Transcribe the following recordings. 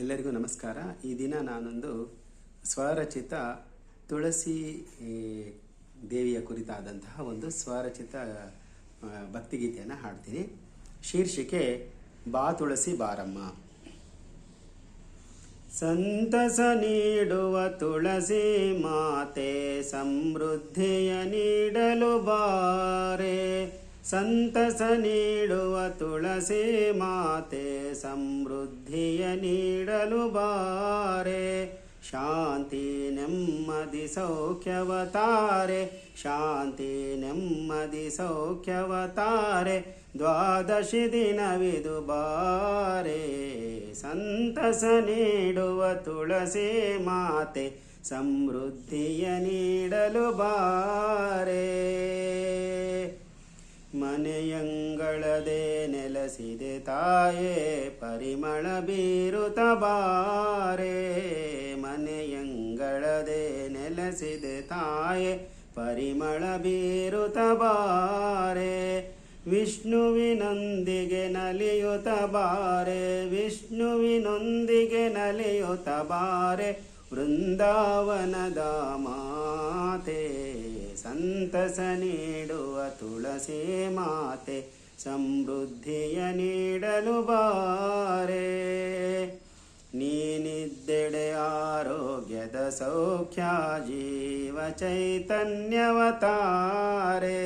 ಎಲ್ಲರಿಗೂ ನಮಸ್ಕಾರ. ಈ ದಿನ ನಾನೊಂದು ಸ್ವರಚಿತ ತುಳಸಿ ದೇವಿಯ ಕುರಿತಾದಂತಹ ಒಂದು ಸ್ವರಚಿತ ಭಕ್ತಿಗೀತೆಯನ್ನು ಹಾಡ್ತೀನಿ. ಶೀರ್ಷಿಕೆ, ಬಾ ತುಳಸಿ ಬಾರಮ್ಮ. ಸಂತಸ ನೀಡುವ ತುಳಸಿ ಮಾತೆ, ಸಮೃದ್ಧಿಯ ನೀಡಲು ಬಾರೆ. ಸಂತಸ ನೀಡುವ ತುಳಸಿ ಮಾತೆ, ಸಮೃದ್ಧಿಯ ನೀಡಲು ಬಾರೆ. ಶಾಂತಿ, ನೆಮ್ಮದಿ, ಸೌಖ್ಯವತಾರೆ. ಶಾಂತಿ, ನೆಮ್ಮದಿ, ಸೌಖ್ಯವತಾರೆ. ದ್ವಾದಶಿ ದಿನವಿದು ಬಾರೆ. ಸಂತಸ ನೀಡುವ ತುಳಸಿ ಮಾತೆ, ಸಮೃದ್ಧಿಯ ನೀಡಲು ಬಾರೆ. ಮನೆಯಂಗಳದೆ ನೆಲೆಸಿದೆ ತಾಯೇ, ಪರಿಮಳ ಬೀರುತ ಬಾರೆ ಮನೆಯಂಗಳದೆ ನೆಲೆಸಿದೆ ತಾಯೇ, ಪರಿಮಳ ಬೀರುತ ಬಾರೆ, ವಿಷ್ಣುವಿನೊಂದಿಗೆ ನಲಿಯುತ ಬಾರೆ, ವಿಷ್ಣುವಿನೊಂದಿಗೆ ನಲಿಯುತ ಬಾರೆ, ವೃಂದಾವನದ ಮಾತೆ, ಸಂತಸ ನೀಡುವ ತುಳಸಿ ಮಾತೆ ಸಮೃದ್ಧಿಯ ನೀಡಲು ಬಾರೆ. ನೀನಿದ್ದೆಡೆ ಆರೋಗ್ಯದ ಸೌಖ್ಯ, ಜೀವ ಚೈತನ್ಯವತಾರೆ.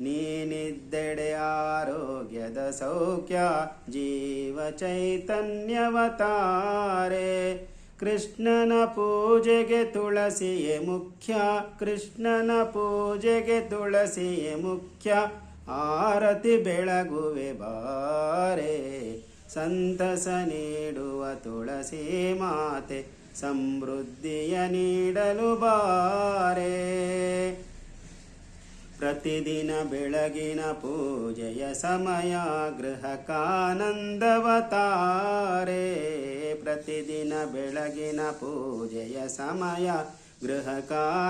ನೀನಿದ್ದೆಡೆ ಆರೋಗ್ಯದ ಸೌಖ್ಯ, ಜೀವ ಚೈತನ್ಯವತಾರೆ. ಕೃಷ್ಣನ ಪೂಜೆಗೆ ತುಳಸಿಯೇ ಮುಖ್ಯ, ಕೃಷ್ಣನ ಪೂಜೆಗೆ ತುಳಸಿಯೇ ಮುಖ್ಯ. ಆರತಿ ಬೆಳಗುವೆ ಬಾರೆ, ಸಂತಸ ನೀಡುವ ತುಳಸಿ ಮಾತೆ, ಸಮೃದ್ಧಿಯ ನೀಡಲು ಬಾರೆ. ಪ್ರತಿದಿನ ಬೆಳಗಿನ ಪೂಜೆಯ ಸಮಯ ಗೃಹಕಾನಂದವತಾರೆ. ಪ್ರತಿದಿನ ಬೆಳಗಿನ ಪೂಜೆಯ ಸಮಯ ಗೃಹಕಾನಂದವತಾರೆ.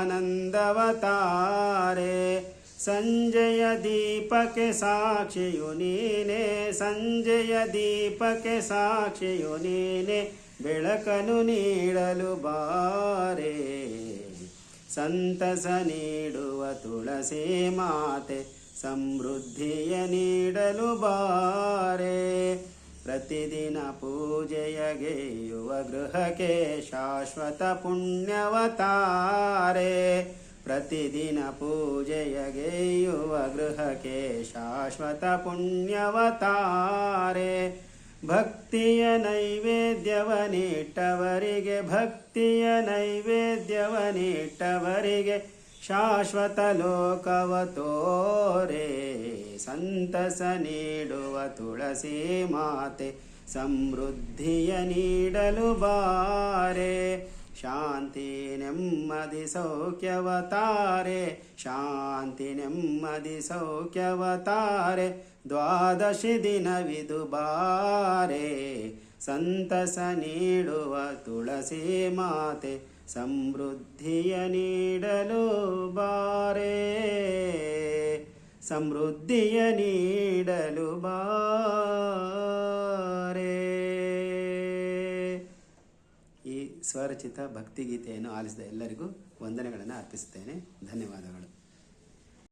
ಸಂಜಯ ದೀಪಕ್ಕೆ ಸಾಕ್ಷಿಯು ನೀನೆ ಸಂಜಯ ದೀಪಕ್ಕೆ ಸಾಕ್ಷಿಯು ನೀನೆ ಬೆಳಕನು ನೀಡಲು ಬಾರೆ. ಸಂತಸ ನೀಡುವ ತುಳಸಿ ಮಾತೆ, ಸಮೃದ್ಧಿಯ ನೀಡಲು ಬಾರೆ. ಪ್ರತಿದಿನ ಪೂಜೆಯಗೆಯುವ ಗೃಹಕ್ಕೆ ಶಾಶ್ವತ ಪುಣ್ಯವತಾರೆ. ಪ್ರತಿದಿನ ಪೂಜೆಯಗೆಯುವ ಗೃಹಕ್ಕೆ ಶಾಶ್ವತ ಪುಣ್ಯವತಾರೆ. ಭಕ್ತಿಯ ನೈವೇದ್ಯವ ನೈವೇದ್ಯವನಿಟ್ಟವರಿಗೆ ಭಕ್ತಿಯ ನೈವೇದ್ಯವ ನೈವೇದ್ಯವನಿಟ್ಟವರಿಗೆ ಶಾಶ್ವತ ಲೋಕವ ತೋರೆ. ಸಂತಸ ನೀಡುವ ತುಳಸಿ ಮಾತೆ ಸಮೃದ್ಧಿಯ ನೀಡಲು ಬಾರೆ. ಶಾಂತಿ ನೆಮ್ಮದಿ ಸೌಖ್ಯವತಾರೆ. ಶಾಂತಿ ನೆಮ್ಮದಿ ಸೌಖ್ಯವತಾರೆ. ದ್ವಾದಶಿ ದಿನವಿದು ಬಾರೆ. ಸಂತಸ ನೀಡುವ ತುಳಸಿ ಮಾತೆ ಸಮೃದ್ಧಿಯ ನೀಡಲು ಬಾರೆ. ಸಮೃದ್ಧಿಯ ನೀಡಲು ಬಾರೆ. ಈ ಸ್ವರಚಿತ ಭಕ್ತಿಗೀತೆಯನ್ನು ಆಲಿಸಿದ ಎಲ್ಲರಿಗೂ ವಂದನೆಗಳನ್ನು ಅರ್ಪಿಸುತ್ತೇನೆ. ಧನ್ಯವಾದಗಳು.